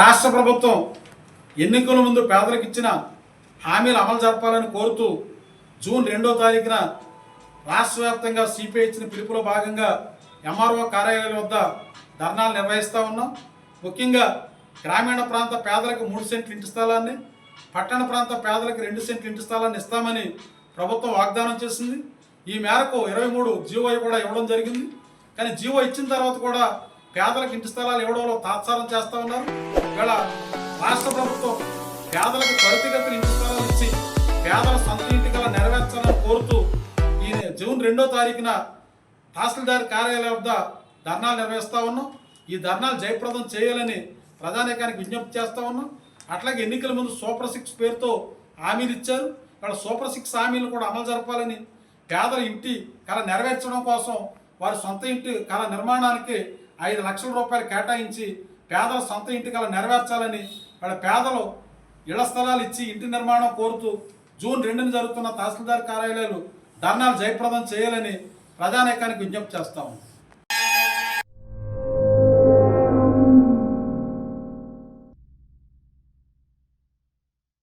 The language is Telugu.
రాష్ట్ర ప్రభుత్వం ఎన్నికల ముందు పేదలకు ఇచ్చిన హామీలు అమలు జరపాలని కోరుతూ జూన్ రెండో తారీఖున రాష్ట్ర వ్యాప్తంగా సిపిఐ ఇచ్చిన పిలుపులో భాగంగా ఎంఆర్ఓ కార్యాలయాల వద్ద ధర్నాలు నిర్వహిస్తూ ఉన్నాం. ముఖ్యంగా గ్రామీణ ప్రాంత పేదలకు మూడు సెంట్లు ఇంటి స్థలాన్ని పట్టణ ప్రాంత పేదలకు రెండు సెంట్లు ఇంటి స్థలాన్ని ఇస్తామని ప్రభుత్వం వాగ్దానం చేసింది. ఈ మేరకు ఇరవై మూడు జీవో కూడా ఇవ్వడం జరిగింది. కానీ జీవో ఇచ్చిన తర్వాత కూడా పేదలకు ఇంటి స్థలాలు ఇవ్వడంలో తాత్సారం చేస్తూ ఉన్నారు. ఇవాళ రాష్ట్ర ప్రభుత్వం పేదలకు త్వరితగతిన ఇంటి స్థలాలు ఇచ్చి పేదల సొంత ఇంటి కల నెరవేర్చాలని కోరుతూ ఈ జూన్ రెండో తారీఖున తహసీల్దార్ కార్యాలయం వద్ద ధర్నాలు నిర్వహిస్తూ ఉన్నాం. ఈ ధర్నాలు జయప్రదం చేయాలని ప్రజానేకానికి విజ్ఞప్తి చేస్తూ ఉన్నాం. అట్లాగే ఎన్నికల ముందు సూపర్ సిక్స్ పేరుతో హామీలు ఇచ్చారు. ఇక్కడ సూపర్ సిక్స్ హామీలు కూడా అమలు జరపాలని పేదల ఇంటి కళ నెరవేర్చడం కోసం వారి సొంత ఇంటి కళ నిర్మాణానికి ఐదు లక్షల రూపాయలు కేటాయించి పేదల సొంత ఇంటి కళ నెరవేర్చాలని వాళ్ళ పేదలు ఇళ్ళ స్థలాలు ఇచ్చి ఇంటి నిర్మాణం కోరుతూ జూన్ రెండున జరుగుతున్న తహసీల్దార్ కార్యాలయాలు ధర్నాలు జయప్రదం చేయాలని ప్రధానేకానికి విజ్ఞప్తి చేస్తాము